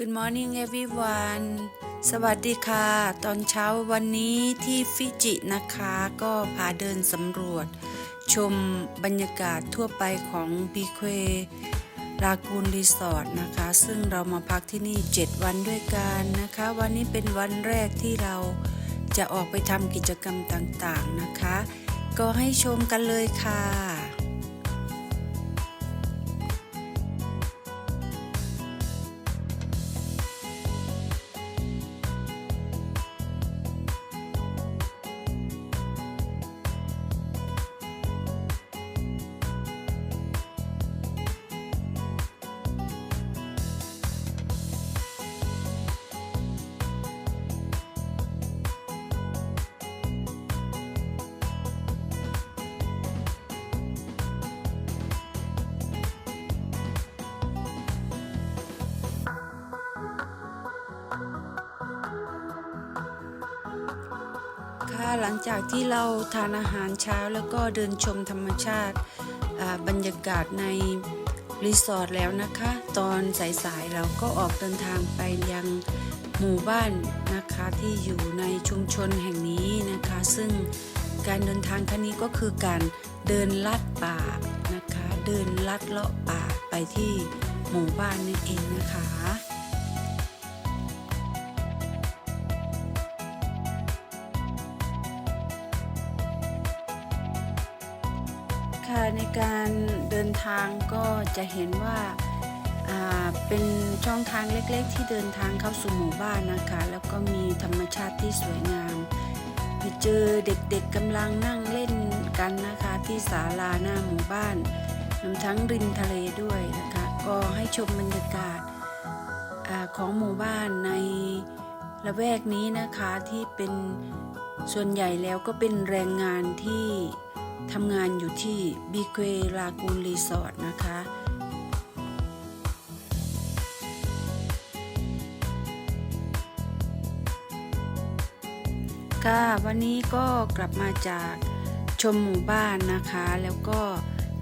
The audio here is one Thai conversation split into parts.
Good morning everyone สวัสดีค่ะ ตอนเช้าวันนี้ที่ฟิจินะคะ ก็พาเดินสำรวจ ชมบรรยากาศทั่วไปของบีเควลากูนรีสอร์ทนะคะ ซึ่งเรามาพักที่นี่ 7 วันด้วยกันนะคะ วันนี้เป็นวันแรกที่เราจะออกไปทำกิจกรรมต่างๆนะคะ ก็ให้ชมกันเลยค่ะ ลังจากที่เราทานอาหารเช้าแล้วก็เดินชมธรรมชาติบรรยากาศในรีสอร์ทแล้วนะคะ ตอนสายๆเราก็ออกเดินทางไปยังหมู่บ้านนะคะที่อยู่ในชุมชนแห่งนี้นะคะ ซึ่งการเดินทางครั้งนี้ก็คือการเดินลัดป่านะคะ เดินลัดเลาะป่าไปที่หมู่บ้านนั่นเองนะคะ การเดินทางก็จะเห็นว่าาเป็นช่องทางเล็กๆ ที่เดินทางเข้าสู่หมู่บ้านนะคะ แล้วก็มีธรรมชาติที่สวยงามไปเจอเด็กๆกำลังนั่งเล่นกันนะคะที่ศาลาหน้าหมู่บ้านรวมทั้งริมทะเลด้วยนะคะ ก็ให้ชมบรรยากาศอาของหมู่บ้านในละแวกนี้นะคะที่เป็นส่วนใหญ่แล้วก็เป็นแรงงานที่ ทำงานอยู่ที่บีเควลากูนรีสอร์ทนะคะค่ะวันนี้ก็กลับมาจากชมหมู่บ้านนะคะ แล้วก็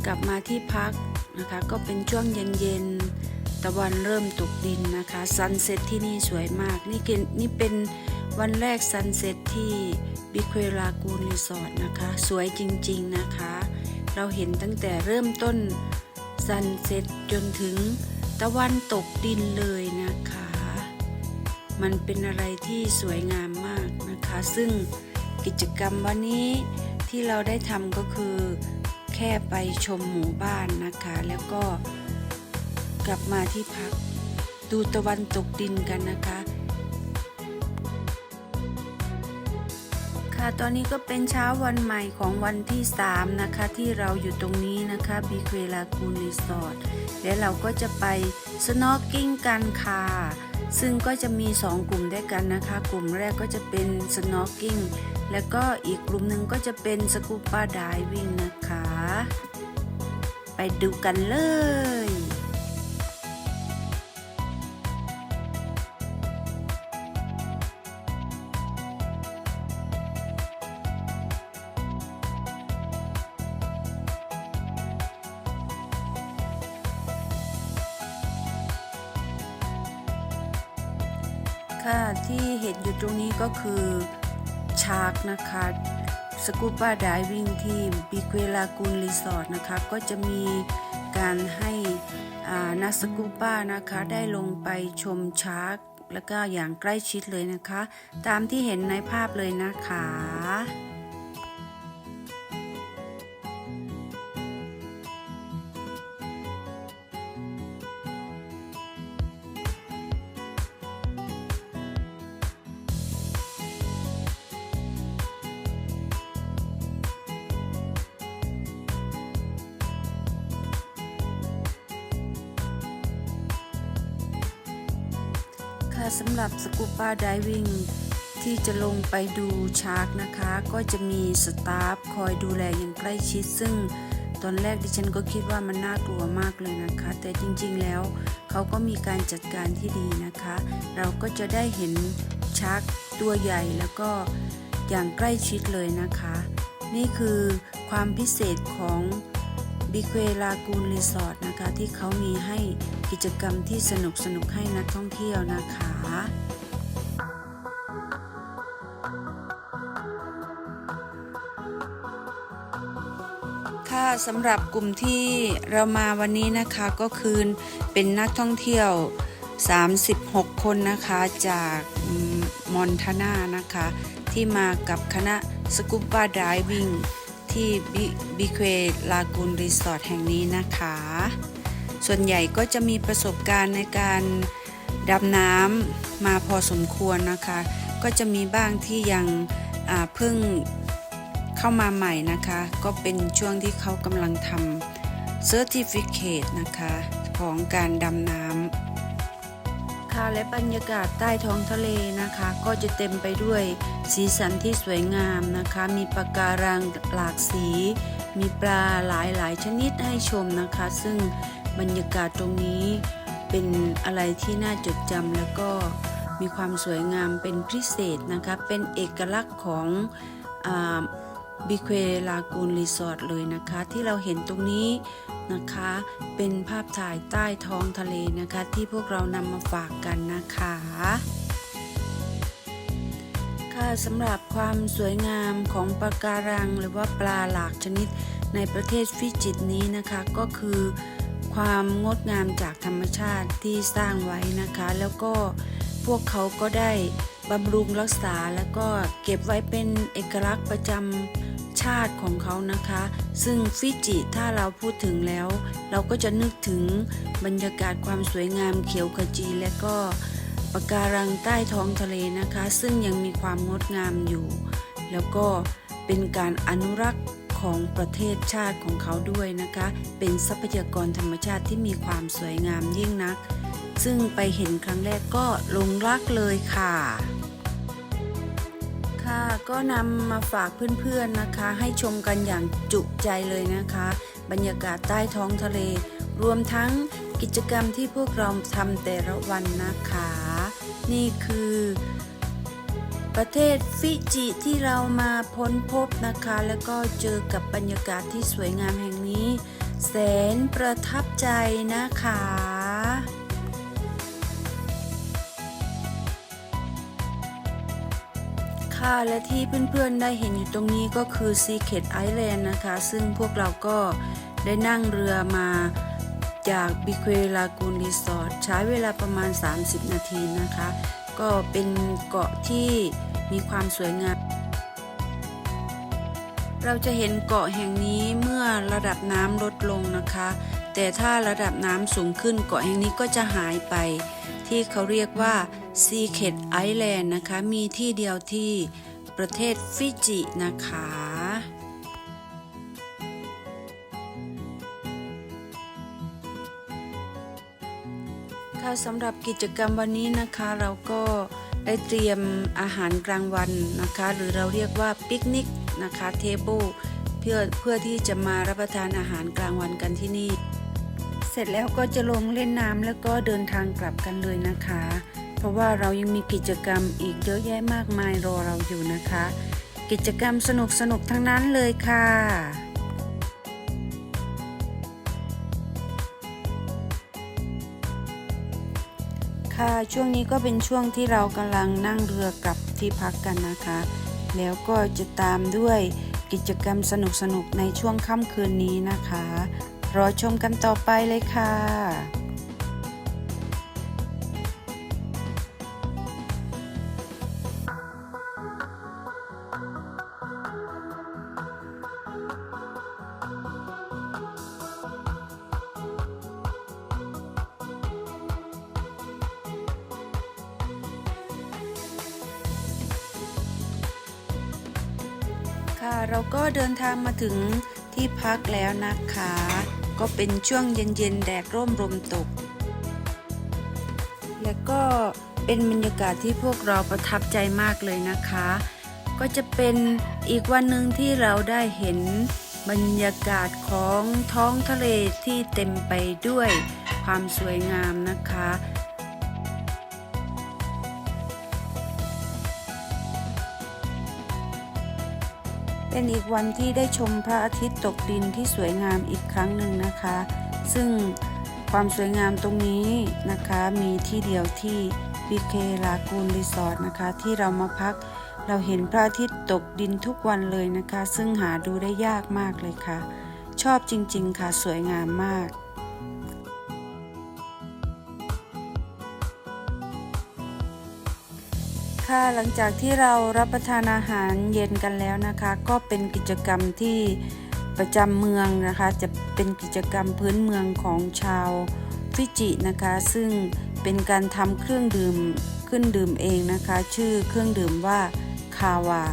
กลับมาที่พักนะคะ ก็เป็นช่วงเย็นๆตะวันเริ่มตกดินนะคะซันเซ็ตที่นี่สวยมาก นี่เป็นนี่เป็น วันแรกซันเซ็ตที่บิเควลากูนรีสอร์ทนะคะ สวยจริงๆนะคะ เราเห็นตั้งแต่เริ่มต้นซันเซ็ตจนถึงตะวันตกดินเลยนะคะ มันเป็นอะไรที่สวยงามมากนะคะ ซึ่งกิจกรรมวันนี้ที่เราได้ทำก็คือแค่ไปชมหมู่บ้านนะคะ แล้วก็กลับมาที่พักดูตะวันตกดินกันนะคะ ค่ะตอนนี้ก็เป็นเช้าวันใหม่ของวันที่ 3 นะคะ ที่เราอยู่ตรงนี้นะคะบีเควลาคูนรีสอร์ทแล้วเราก็จะไปสโนว์กิ้งกันค่ะ ซึ่งก็จะมี 2 กลุ่มด้วยกันนะคะ กลุ่มแรกก็จะเป็นสโนว์กิ้งแล้วก็อีกกลุ่มหนึ่งก็จะเป็นสกูป a าไดวิ่งนะคะ ไปดูกันเลย ก็คือชาร์กนะคะสกูบ้าไดวิ่งที่บิเควลากูนรีสอร์ทนะคะก็จะมีการให้นักสกูบ้านะคะได้ลงไปชมชาร์กแล้วก็อย่างใกล้ชิดเลยนะคะ ตามที่เห็นในภาพเลยนะคะ ป a าไดวิ่งที่จะลงไปดูชาร์กนะคะ ก็จะมีสตาฟคอยดูแลอย่างใกล้ชิด ซึ่งตอนแรกดิฉันก็คิดว่ามันน่ากลัวมากเลยนะคะ แต่จริงๆแล้วเขาก็มีการจัดการที่ดีนะคะ เราก็จะได้เห็นชาร์กตัวใหญ่แล้วก็อย่างใกล้ชิดเลยนะคะ นี่คือความพิเศษของบิเควลากูนรีสอร์ทนะคะ ที่เขามีให้กิจกรรมที่สนุกสนุกให้นักท่องเที่ยวนะคะ สำหรับกลุ่มที่เรามาวันนี้นะคะก็คือเป็นนักท่องเที่ยว 36 คนนะคะจากมอนทานานะคะ ที่มากับคณะสกูบ b าด i วิ n งที่บิเควลากูนรีสอร์ทแห่งนี้นะคะ ส่วนใหญ่ก็จะมีประสบการณ์ในการดำน้ำมาพอสมควรนะคะ ก็จะมีบ้างที่ยังเพิ่ง เข้ามาใหม่นะคะ ก็เป็นช่วงที่เขากำลังทำ Certificate นะคะของการดำน้ำค่ะและบรรยากาศใต้ท้องทะเลนะคะ ก็จะเต็มไปด้วยสีสันที่สวยงามนะคะ มีปะการังหลากสี มีปลาหลายหลายชนิดให้ชมนะคะ ซึ่งบรรยากาศตรงนี้เป็นอะไรที่น่าจดจำแล้วก็มีความสวยงามเป็นพิเศษนะคะ เป็นเอกลักษณ์ของ บิเควลากูนรีสอร์ทเลยนะคะ ที่เราเห็นตรงนี้นะคะ เป็นภาพถ่ายใต้ท้องทะเลนะคะ ที่พวกเรานำมาฝากกันนะคะ ค่ะสำหรับความสวยงามของปะการังหรือว่าปลาหลากชนิดในประเทศฟิจิตนี้นะคะก็คือความงดงามจากธรรมชาติที่สร้างไว้นะคะ แล้วก็ พวกเขาก็ได้บำรุงรักษาแล้วก็เก็บไว้เป็นเอกลักษณ์ประจำชาติของเขานะคะ ซึ่งฟิจิถ้าเราพูดถึงแล้ว เราก็จะนึกถึงบรรยากาศความสวยงามเขียวขจีและก็ปะการังใต้ท้องทะเลนะคะ ซึ่งยังมีความงดงามอยู่ แล้วก็เป็นการอนุรักษ์ของประเทศชาติของเขาด้วยนะคะ เป็นทรัพยากรธรรมชาติที่มีความสวยงามยิ่งนัก ซึ่งไปเห็นครั้งแรกก็หลงรักเลยค่ะ ค่ะก็นำมาฝากเพื่อนๆนะคะ ให้ชมกันอย่างจุใจเลยนะคะ บรรยากาศใต้ท้องทะเล รวมทั้งกิจกรรมที่พวกเราทำแต่ละวันนะคะ นี่คือประเทศฟิจิที่เรามาพ้นพบนะคะ แล้วก็เจอกับบรรยากาศที่สวยงามแห่งนี้ แสนประทับใจนะคะ ค่ะ และที่เพื่อนๆได้เห็นอยู่ตรงนี้ก็คือ Secret Island นะคะ ซึ่งพวกเราก็ได้นั่งเรือมาจากบิเควลากูนรีสอร์ทใช้เวลาประมาณ 30 นาทีนะคะ ก็เป็นเกาะที่มีความสวยงาม เราจะเห็นเกาะแห่งนี้เมื่อระดับน้ำลดลงนะคะ แต่ถ้าระดับน้ำสูงขึ้นเกาะแห่งนี้ก็จะหายไป ที่เขาเรียกว่า Secret Island นะคะ มีที่เดียวที่ประเทศฟิจินะคะ ค่ะสำหรับกิจกรรมวันนี้นะคะเราก็ได้เตรียมอาหารกลางวันนะคะ หรือเราเรียกว่าปิกนิกนะคะเทเบิลเพื่อเพื่อที่จะมารับประทานอาหารกลางวันกันที่นี่ เสร็จแล้วก็จะลงเล่นน้ำแล้วก็เดินทางกลับกันเลยนะคะ ราะว่าเรายังมีกิจกรรมอีกเยอะแยะมากมายรอเราอยู่นะคะ กิจกรรมสนุกสนุกทั้งนั้นเลยค่ะค่ะช่วงนี้ก็เป็นช่วงที่เรากำลังนั่งเรือกลับที่พักกันนะคะ แล้วก็จะตามด้วยกิจกรรมสนุกๆในช่วงค่ำคืนนี้นะคะ รอชมกันต่อไปเลยค่ะ ค่ะ เราก็เดินทางมาถึงที่พักแล้วนะคะ ก็เป็นช่วงเย็นๆ แดดร่มลมตก และก็เป็นบรรยากาศที่พวกเราประทับใจมากเลยนะคะ ก็จะเป็นอีกวันหนึ่งที่เราได้เห็นบรรยากาศของท้องทะเลที่เต็มไปด้วยความสวยงามนะคะ เป็นอีกวันที่ได้ชมพระอาทิตย์ตกดินที่สวยงามอีกครั้งหนึ่งนะคะ ซึ่งความสวยงามตรงนี้นะคะมีที่เดียวที่ BK ลากูนรีสอร์ทนะคะ ที่เรามาพักเราเห็นพระอาทิตย์ตกดินทุกวันเลยนะคะ ซึ่งหาดูได้ยากมากเลยค่ะ ชอบจริงๆค่ะสวยงามมาก ค่ะหลังจากที่เรารับประทานอาหารเย็นกันแล้วนะคะ ก็เป็นกิจกรรมที่ประจำเมืองนะคะ จะเป็นกิจกรรมพื้นเมืองของชาวฟิจินะคะ ซึ่งเป็นการทำเครื่องดื่มขึ้นดื่มเองนะคะ ชื่อเครื่องดื่มว่าคาวา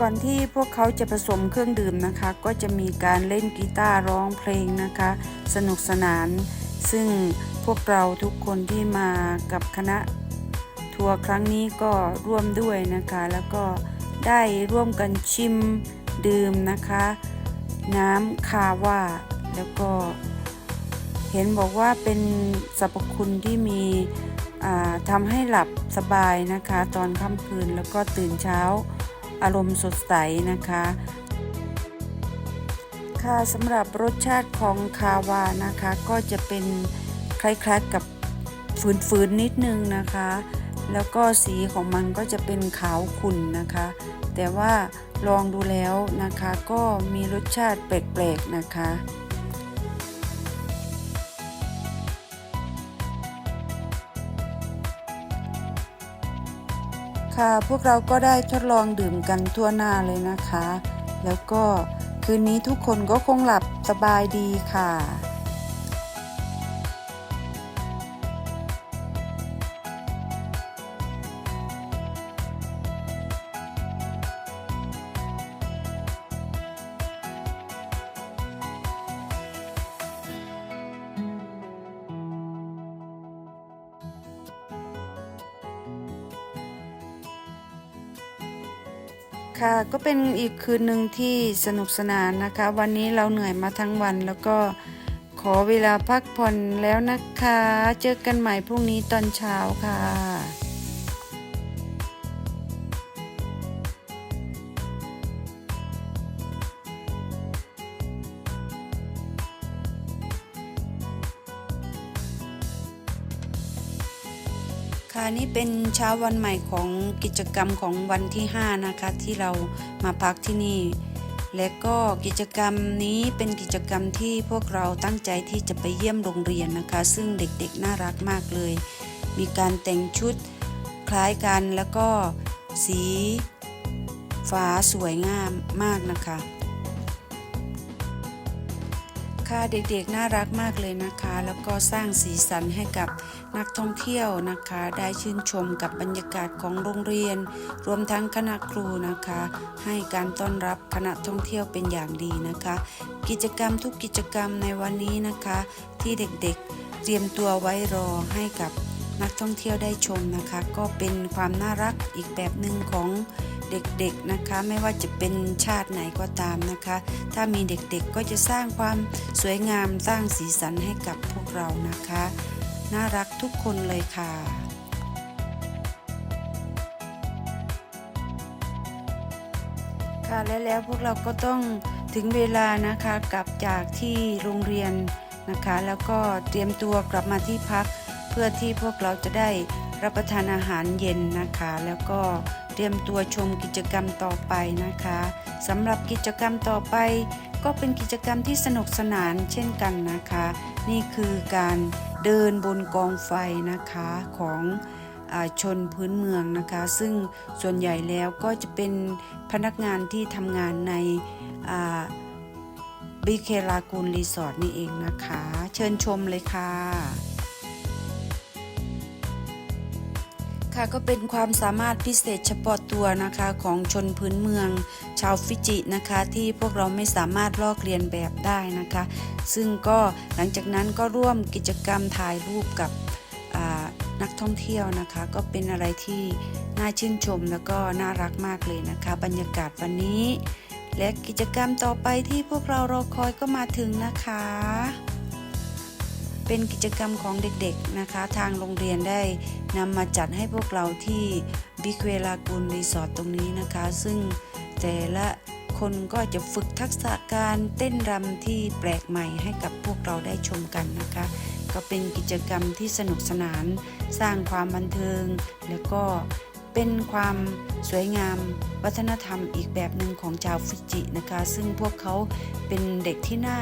ก่อนที่พวกเขาจะผสมเครื่องดื่มนะคะ ก็จะมีการเล่นกีตาร์ร้องเพลงนะคะ สนุกสนาน ซึ่งพวกเราทุกคนที่มากับคณะทัวร์ครั้งนี้ก็ร่วมด้วยนะคะ แล้วก็ได้ร่วมกันชิมดื่มนะคะ น้ำคาว่าแล้วก็เห็นบอกว่าเป็นสรรพคุณที่มีทำให้หลับสบายนะคะ ตอนค่ำคืนแล้วก็ตื่นเช้าอารมณ์สดใสนะคะ ค่ะสำหรับรสชาติของคาวานะคะ ก็จะเป็นคล้ายๆกับฝืนๆนิดนึงนะคะ แล้วก็สีของมันก็จะเป็นขาวขุ่นนะคะ แต่ว่าลองดูแล้วนะคะก็มีรสชาติแปลกๆนะคะค่ะพวกเราก็ได้ทดลองดื่มกันทั่วหน้าเลยนะคะ แล้วก็ คืนนี้ทุกคนก็คงหลับสบายดีค่ะ ค่ะก็เป็นอีกคืนหนึ่งที่สนุกสนานนะคะ วันนี้เราเหนื่อยมาทั้งวันแล้วก็ขอเวลาพักผ่อนแล้วนะคะ เจอกันใหม่พรุ่งนี้ตอนเช้าค่ะ ค่ะนี่เป็นเช้าวันใหม่ของกิจกรรมของวันที่ 5 นะคะ ที่เรามาพักที่นี่ และก็กิจกรรมนี้เป็นกิจกรรมที่พวกเราตั้งใจที่จะไปเยี่ยมโรงเรียนนะคะ ซึ่งเด็กๆน่ารักมากเลย มีการแต่งชุดคล้ายกันแล้วก็สีฟ้าสวยงามมากนะคะ ค่ะเด็กๆน่ารักมากเลยนะคะ แล้วก็สร้างสีสันให้กับ นักท่องเที่ยวนะคะ ได้ชื่นชมกับบรรยากาศของโรงเรียน รวมทั้งคณะครูนะคะ ให้การต้อนรับคณะท่องเที่ยวเป็นอย่างดีนะคะ กิจกรรมทุกกิจกรรมในวันนี้นะคะ ที่เด็กๆเตรียมตัวไว้รอให้กับนักท่องเที่ยวได้ชมนะคะ ก็เป็นความน่ารักอีกแบบหนึ่งของเด็กๆนะคะ ไม่ว่าจะเป็นชาติไหนก็ตามนะคะ ถ้ามีเด็กๆก็จะสร้างความสวยงามสร้างสีสันให้กับพวกเรานะคะ น่ารักทุกคนเลยค่ะ ค่ะและแล้วพวกเราก็ต้องถึงเวลานะคะกลับจากที่โรงเรียนนะคะ แล้วก็เตรียมตัวกลับมาที่พัก เพื่อที่พวกเราจะได้รับประทานอาหารเย็นนะคะ แล้วก็เตรียมตัวชมกิจกรรมต่อไปนะคะสำหรับกิจกรรมต่อไปก็เป็นกิจกรรมที่สนุกสนานเช่นกันนะคะ นี่คือการ เดินบนกองไฟนะคะของอชนพื้นเมืองนะคะ ซึ่งส่วนใหญ่แล้วก็จะเป็นพนักงานที่ทำงานในบีเคลากูนรีสอร์ทนี่เองนะคะ เชิญชมเลยค่ะ ค่ะก็เป็นความสามารถพิเศษเฉพาะตัวนะคะของชนพื้นเมืองชาวฟิจินะคะ ที่พวกเราไม่สามารถลอกเรียนแบบได้นะคะ ซึ่งก็หลังจากนั้นก็ร่วมกิจกรรมถ่ายรูปกับนักท่องเที่ยวนะคะ ก็เป็นอะไรที่น่าชื่นชมแล้วก็น่ารักมากเลยนะคะ บรรยากาศวันนี้ และกิจกรรมต่อไปที่พวกเรารอคอยก็มาถึงนะคะ เป็นกิจกรรมของเด็กๆนะคะ ทางโรงเรียนได้นำมาจัดให้พวกเราที่บิกเวลากุลรีสอร์ทตรงนี้นะคะ ซึ่งแต่ละคนก็จะฝึกทักษะการเต้นรำที่แปลกใหม่ให้กับพวกเราได้ชมกันนะคะ ก็เป็นกิจกรรมที่สนุกสนานสร้างความบันเทิง แล้วก็ เป็นความสวยงามวัฒนธรรมอีกแบบหนึ่งของชาวฟิจินะคะ ซึ่งพวกเขาเป็นเด็กที่น่า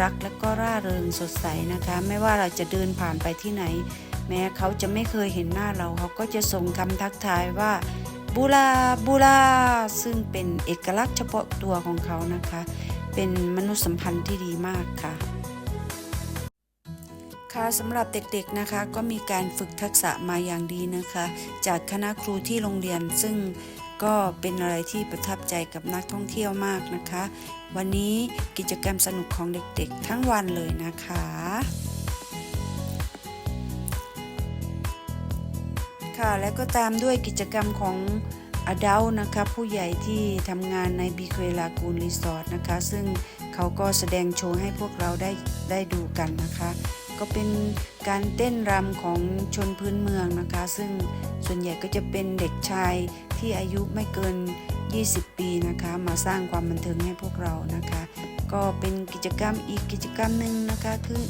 รักและก็ร่าเริงสดใสนะคะ ไม่ว่าเราจะเดินผ่านไปที่ไหน แม้เขาจะไม่เคยเห็นหน้าเรา เขาก็จะส่งคำทักทายว่าบูลาบูลาซึ่งเป็นเอกลักษณ์เฉพาะตัวของเขานะคะ เป็นมนุษยสัมพันธ์ที่ดีมากค่ะ คะสำหรับเด็กๆนะคะ ก็มีการฝึกทักษะมาอย่างดีนะคะ จากคณะครูที่โรงเรียน ซึ่งก็เป็นอะไรที่ประทับใจกับนักท่องเที่ยวมากนะคะ วันนี้กิจกรรมสนุกของเด็กๆ ทั้งวันเลยนะคะค่ะและก็ตามด้วยกิจกรรมของอดัลนะคะผู้ใหญ่ที่ทำงานในบีเคลากูนรีสอร์ทนะคะ ซึ่งเขาก็แสดงโชว์ให้พวกเราได้ได้ดูกันนะคะ ก็เป็นการเต้นรำของชนพื้นเมืองนะคะ ซึ่งส่วนใหญ่ก็จะเป็นเด็กชายที่อายุไม่เกิน 20 ปีนะคะ มาสร้างความบันเทิงให้พวกเรานะคะ ก็เป็นกิจกรรมอีกกิจกรรมหนึ่งนะคะคือ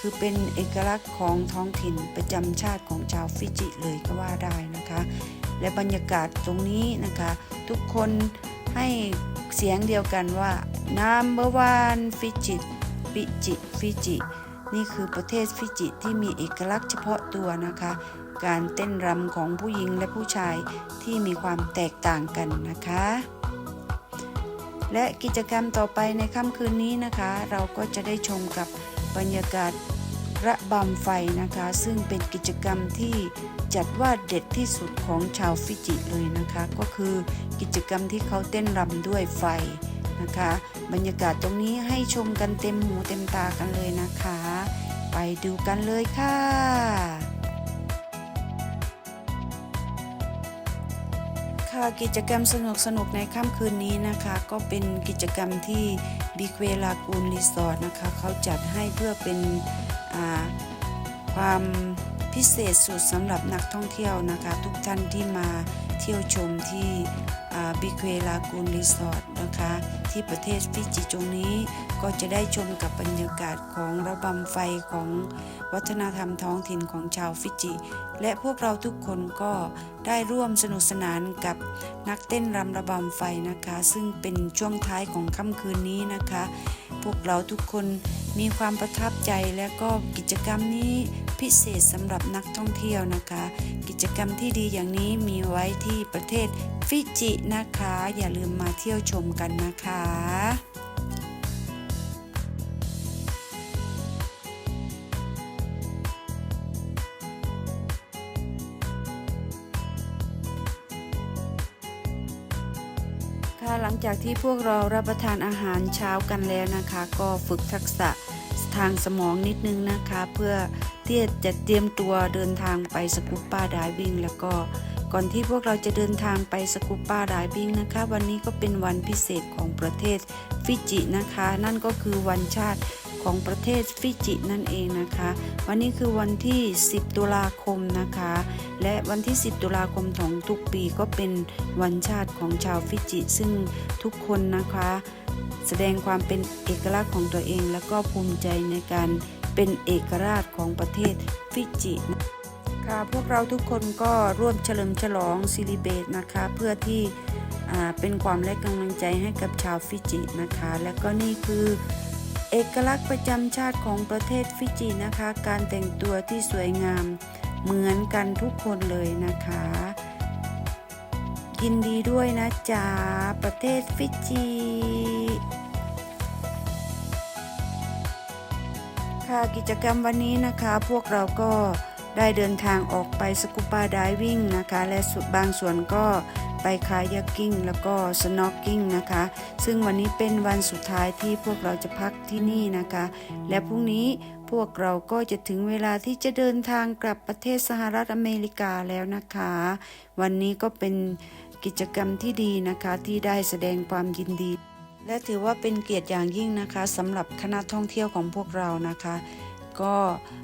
คือเป็นเอกลักษณ์ของท้องถิ่นประจำชาติของชาวฟิจิเลยก็ว่าได้นะคะ และบรรยากาศตรงนี้นะคะ ทุกคนให้เสียงเดียวกันว่า number one ฟิจิฟิจิฟิจิ นี่คือประเทศฟิจิที่มีเอกลักษณ์เฉพาะตัวนะคะ การเต้นรำของผู้หญิงและผู้ชายที่มีความแตกต่างกันนะคะ และกิจกรรมต่อไปในค่ำคืนนี้นะคะ เราก็จะได้ชมกับบรรยากาศระบำไฟนะคะ ซึ่งเป็นกิจกรรมที่จัดว่าเด็ดที่สุดของชาวฟิจิเลยนะคะ ก็คือกิจกรรมที่เขาเต้นรำด้วยไฟนะคะ บรรยากาศตรงนี้ให้ชมกันเต็มหูเต็มตากันเลยนะคะ ไปดูกันเลยค่ะ ค่ะกิจกรรมสนุกสนุกๆในค่ำคืนนี้นะคะ ก็เป็นกิจกรรมที่บิเวลากูนรีสอร์ทนะคะเขาจัดให้เพื่อเป็นความพิเศษสุดสำหรับนักท่องเที่ยวนะคะ ทุกท่านที่มาเที่ยวชมที่ บิกเวลากูนรีสอร์ทนะคะ ที่ประเทศฟิจิตรงนี้ก็จะได้ชมกับบรรยากาศของระบำไฟของวัฒนธรรมท้องถิ่นของชาวฟิจิ และพวกเราทุกคนก็ได้ร่วมสนุกสนานกับนักเต้นรำระบำไฟนะคะ ซึ่งเป็นช่วงท้ายของค่ำคืนนี้นะคะ พวกเราทุกคนมีความประทับใจและก็กิจกรรมนี้ พิเศษสำหรับนักท่องเที่ยวนะคะ กิจกรรมที่ดีอย่างนี้มีไว้ที่ประเทศฟิจินะคะ อย่าลืมมาเที่ยวชมกันนะคะค่ะหลังจากที่พวกเรารับประทานอาหารเช้ากันแล้วนะคะ ก็ฝึกทักษะทางสมองนิดนึงนะคะ เพื่อ ที่จะเตรียมตัวเดินทางไปสกูปป้าไดวิ่ง แล้วก็ก่อนที่พวกเราจะเดินทางไปสกูปป้าไดวิ่งนะคะ วันนี้ก็เป็นวันพิเศษของประเทศฟิจินะคะ นั่นก็คือวันชาติของประเทศฟิจินั่นเองนะคะ วันนี้คือวันที่ 10 ตุลาคมนะคะ และวันที่ 10 ตุลาคมของทุกปีก็เป็นวันชาติของชาวฟิจิ ซึ่งทุกคนนะคะ แสดงความเป็นเอกลักษณ์ของตัวเอง แล้วก็ภูมิใจในการ เป็นเอกราชของประเทศฟิจิค่ะพวกเราทุกคนก็ร่วมเฉลิมฉลองซิลิเบตนะคะ เพื่อที่เป็นความและกำลังใจให้กับชาวฟิจินะคะ และก็นี่คือเอกลักษณ์ประจำชาติของประเทศฟิจินะคะ การแต่งตัวที่สวยงามเหมือนกันทุกคนเลยนะคะยินดีด้วยนะจ๊ะประเทศฟิจิ ค่ะกิจกรรมวันนี้นะคะพวกเราก็ได้เดินทางออกไปสกูปาไดวิ่งนะคะ และส่วนบางส่วนก็ไปคายักกิ้งแล้วก็สโนว์กิ้งนะคะ ซึ่งวันนี้เป็นวันสุดท้ายที่พวกเราจะพักที่นี่นะคะ และพรุ่งนี้พวกเราก็จะถึงเวลาที่จะเดินทางกลับประเทศสหรัฐอเมริกาแล้วนะคะ วันนี้ก็เป็นกิจกรรมที่ดีนะคะที่ได้แสดงความยินดี และถือว่าเป็นเกียรติอย่างยิ่งนะคะสำหรับคณะท่องเที่ยวของพวกเรานะคะ ก็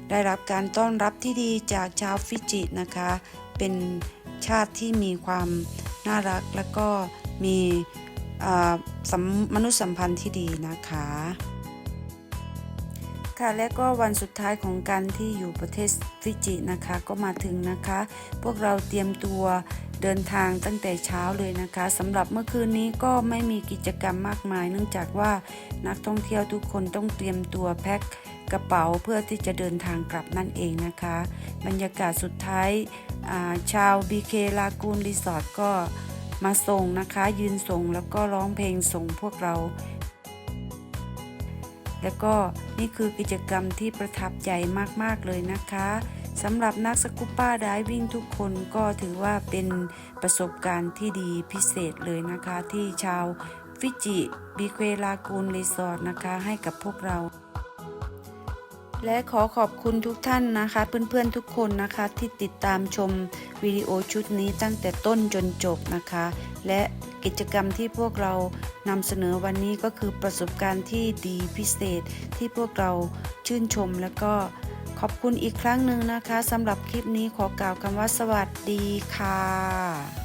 ได้รับการต้อนรับที่ดีจากชาวฟิจินะคะ เป็นชาติที่มีความน่ารักและก็มีมนุษยสัมพันธ์ที่ดีนะคะ ค่ะและก็วันสุดท้ายของการที่อยู่ประเทศฟิจินะคะ ก็มาถึงนะคะ พวกเราเตรียมตัว เดินทางตั้งแต่เช้าเลยนะคะสำหรับเมื่อคืนนี้ก็ไม่มีกิจกรรมมากมาย เนื่องจากว่านักท่องเที่ยวทุกคนต้องเตรียมตัวแพ็คกระเป๋าเพื่อที่จะเดินทางกลับนั่นเองนะคะ บรรยากาศสุดท้ายาชาว BK ลากูนรีสอร์ทก็มาส่งนะคะ ยืนส่งแล้วก็ร้องเพลงส่งพวกเรา แล้วก็นี่คือกิจกรรมที่ประทับใจมาก ๆ เลยนะคะ สำหรับนักสกูป้าไดวิ่งทุกคนก็ถือว่าเป็นประสบการณ์ที่ดีพิเศษเลยนะคะที่ชาวฟิจิบิเควลากูนรีสอร์ทนะคะให้กับพวกเรา และขอขอบคุณทุกท่านนะคะ เพื่อนๆทุกคนนะคะที่ติดตามชมวิดีโอชุดนี้ตั้งแต่ต้นจนจบนะคะ และกิจกรรมที่พวกเรานำเสนอวันนี้ก็คือประสบการณ์ที่ดีพิเศษที่พวกเราชื่นชมแล้วก็ อบคุณอีกครั้งหนึ่งนะคะสำหรับคลิปนี้ขอกล่าวคำว่าสวัสดีค่ะ